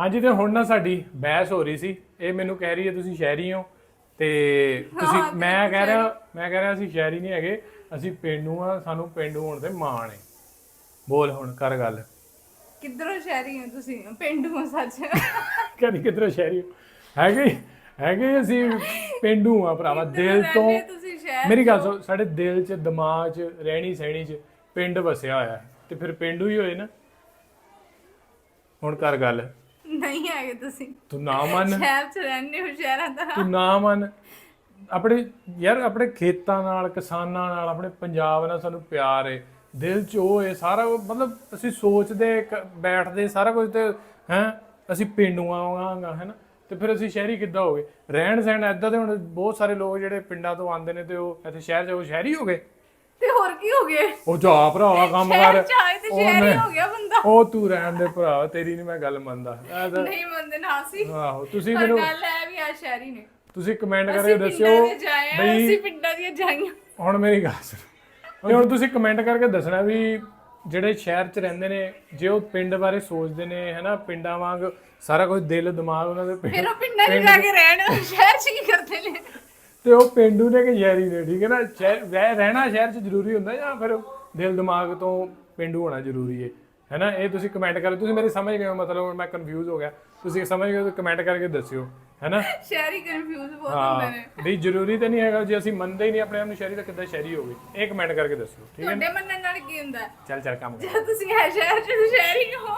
ਹਾਂਜੀ ਤੇ ਹੁਣ ਨਾ ਸਾਡੀ ਬਹਿਸ ਹੋ ਰਹੀ ਸੀ। ਇਹ ਮੈਨੂੰ ਕਹਿ ਰਹੀ ਹੈ ਤੁਸੀਂ ਸ਼ਹਿਰੀ ਹੋ ਤੇ ਤੁਸੀਂ ਮੈਂ ਕਹਿ ਰਿਹਾ ਮੈਂ ਕਹਿ ਰਿਹਾ ਅਸੀਂ ਸ਼ਹਿਰੀ ਨਹੀਂ ਹੈਗੇ ਅਸੀਂ ਪਿੰਡੂ ਆ ਸਾਨੂੰ ਪਿੰਡੂ ਹੋਣ ਤੇ ਮਾਣ ਹੈ ਬੋਲ ਹੁਣ ਕਰ ਗੱਲ। ਕਿੱਧਰੋਂ ਸ਼ਹਿਰੀ ਹੋ ਤੁਸੀਂ? ਪਿੰਡੂ ਹੋ ਸੱਚ। ਕਹਿੰਦੀ ਕਿਧਰੋਂ ਸ਼ਹਿਰੀ ਹੋ? ਹੈਗੇ ਹੈਗੇ ਅਸੀਂ ਪਿੰਡੂ ਆ ਭਰਾਵਾ ਦਿਲ ਤੋਂ ਮੇਰੀ ਗੱਲ ਸੁਣ ਸਾਡੇ ਦਿਲ 'ਚ ਦਿਮਾਗ 'ਚ ਰਹਿਣੀ ਸਹਿਣੀ 'ਚ ਪਿੰਡ ਵਸਿਆ ਹੋਇਆ ਤੇ ਫਿਰ ਪਿੰਡੂ ਹੀ ਹੋਏ ਨਾ। ਹੁਣ ਕਰ ਗੱਲ। ਹੈਗੇ ਤੁਸੀਂ? ਤੂੰ ਨਾ ਮੰਨ। ਸ਼ਹਿਰ ਚ ਰਹਿੰਦੇ ਹੋ ਸ਼ਹਿਰਾਂ ਦਾ। ਤੂੰ ਨਾ ਮੰਨ। ਆਪਣੇ ਯਾਰ ਆਪਣੇ ਖੇਤਾਂ ਨਾਲ ਕਿਸਾਨਾਂ ਨਾਲ ਆਪਣੇ ਪੰਜਾਬ ਨਾਲ ਸਾਨੂੰ ਪਿਆਰ ਹੈ ਦਿਲ 'ਚ ਉਹ ਹੈ ਸਾਰਾ ਉਹ ਮਤਲਬ ਅਸੀਂ ਸੋਚਦੇ ਕ- ਬੈਠਦੇ ਸਾਰਾ ਕੁਝ ਤੇ ਹੈ ਅਸੀਂ ਪਿੰਡੂਆਂ ਵਾਂਗਾ ਹੈ ਨਾ ਤੇ ਫਿਰ ਅਸੀਂ ਸ਼ਹਿਰੀ ਕਿੱਦਾਂ ਹੋ ਗਏ ਰਹਿਣ ਸਹਿਣ ਐਦਾਂ ਦੇ ਹੁਣ ਬਹੁਤ ਸਾਰੇ ਲੋਕ ਜਿਹੜੇ ਪਿੰਡਾਂ ਤੋਂ ਆਉਂਦੇ ਨੇ ਤੇ ਉਹ ਇੱਥੇ ਸ਼ਹਿਰ 'ਚ ਉਹ ਸ਼ਹਿਰੀ ਹੋ ਗਏ? ਤੇ ਹੋਰ ਕੀ ਹੋ ਗਏ? ਉਹ ਜਾ ਭਰਾ ਕੰਮ ਕਰ। ਸ਼ਹਿਰ ਚ ਆਏ ਤੇ ਉਹ ਸ਼ਹਿਰੀ ਹੋ ਗਿਆ ਉਹ ਤੂੰ ਰਹਿਣ ਦੇ ਭਰਾ ਤੇਰੀ ਨਹੀਂ ਮੈਂ ਗੱਲ ਮੰਨਦਾ। ਤਾਂ- ਨਹੀਂ ਮੰਨਦੇ ਨਾ ਸੀ ਆਹੋ ਤੁਸੀਂ ਪਰ ਮੈਨੂੰ ਗੱਲ ਹੈ ਵੀ ਆ ਸ਼ਹਿਰੀ ਨੇ। ਤੁਸੀਂ ਕਮੈਂਟ ਕਰਕੇ ਦੱਸਿਓ ਪਿੰਡਾਂ ਦੇ ਜਾਏ ਆ ਬਈ ਅਸੀਂ ਪਿੰਡਾਂ ਦੀਆਂ ਜਾਈਆਂ। ਹੁਣ ਮੇਰੀ ਗੱਲ ਸੁਣ। ਤੇ ਹੁਣ ਤੁਸੀਂ ਕਮੈਂਟ ਕਰਕੇ ਦੱਸਣਾ ਵੀ ਜਿਹੜੇ ਸ਼ਹਿਰ 'ਚ ਰਹਿੰਦੇ ਨੇ ਜੇ ਉਹ ਪਿੰਡ ਬਾਰੇ ਸੋਚਦੇ ਨੇ ਹੈਨਾ ਪਿੰਡਾਂ ਵਾਂਗ ਸਾਰਾ ਕੁਝ ਦਿਲ ਦਿਮਾਗ ਉਹਨਾਂ ਦੇ ਪਿੰਡ- ਫਿਰ ਉਹ ਪਿੰਡਾਂ 'ਚ ਜਾ ਕੇ ਰਹਿਣ ਸ਼ਹਿਰ 'ਚ ਕੀ ਕਰਦੇ ਨੇ? ਤੇ ਉਹ ਪਿੰਡੂ ਨੇ ਕਿ ਸ਼ਹਿਰੀ ਨੇ ਠੀਕ ਹੈ ਨਾ? ਸ਼ਹਿਰ ਰਹਿ- ਰਹਿਣਾ ਸ਼ਹਿਰ 'ਚ ਜ਼ਰੂਰੀ ਹੁੰਦਾ ਜਾਂ ਫਿਰ ਦਿਲ ਦਿਮਾਗ ਤੋਂ ਪਿੰਡੂ ਹੋਣਾ ਜ਼ਰੂਰੀ ਹੈ? ਹੈਨਾ? ਇਹ ਤੁਸੀਂ ਕਮੈਂਟ ਕਰੋ ਤੁਸੀਂ ਮੇਰੀ ਸਮਝ ਗਏ ਹੋ ਮਤਲਬ ਹੁਣ ਮੈਂ ਕਨਫਿਊਜ਼ ਹੋ ਗਿਆ। ਤੁਸੀਂ ਸਮਝ ਗਏ ਹੋ ਤਾਂ ਕਮੈਂਟ ਕਰਕੇ ਦੱਸਿਓ ਹੈਨਾ? ਸ਼ਹਿਰੀ ਕਨਫਿਊਜ਼ ਬਹੁਤ ਹੁੰਦੇ ਹਾਂ ਨੇ। ਵੀ ਜ਼ਰੂਰੀ ਤਾਂ ਨਹੀਂ ਹੈਗਾ ਜੇ ਅਸੀਂ ਮੰਨਦੇ ਹੀ ਨਹੀਂ ਆਪਣੇ ਆਪ ਨੂੰ ਸ਼ਹਿਰੀ ਤਾਂ ਕਿੱਦਾਂ ਸ਼ਹਿਰੀ ਹੋ ਗਏ ਇਹ ਕਮੈਂਟ ਕਰਕੇ ਦੱਸਿਓ ਠੀਕ ਹੈ ਤੁਹਾਡੇ ਮੰਨਣ ਨਾਲ ਕੀ ਹੁੰਦਾ? ਹੈ? ਚੱਲ ਚੱਲ ਕੰਮ ਕਰ। ਜੇ ਤੁਸੀਂ ਹੈ ਸ਼ਹਿਰ 'ਚ ਸ਼ਹਿਰੀ ਹੋ।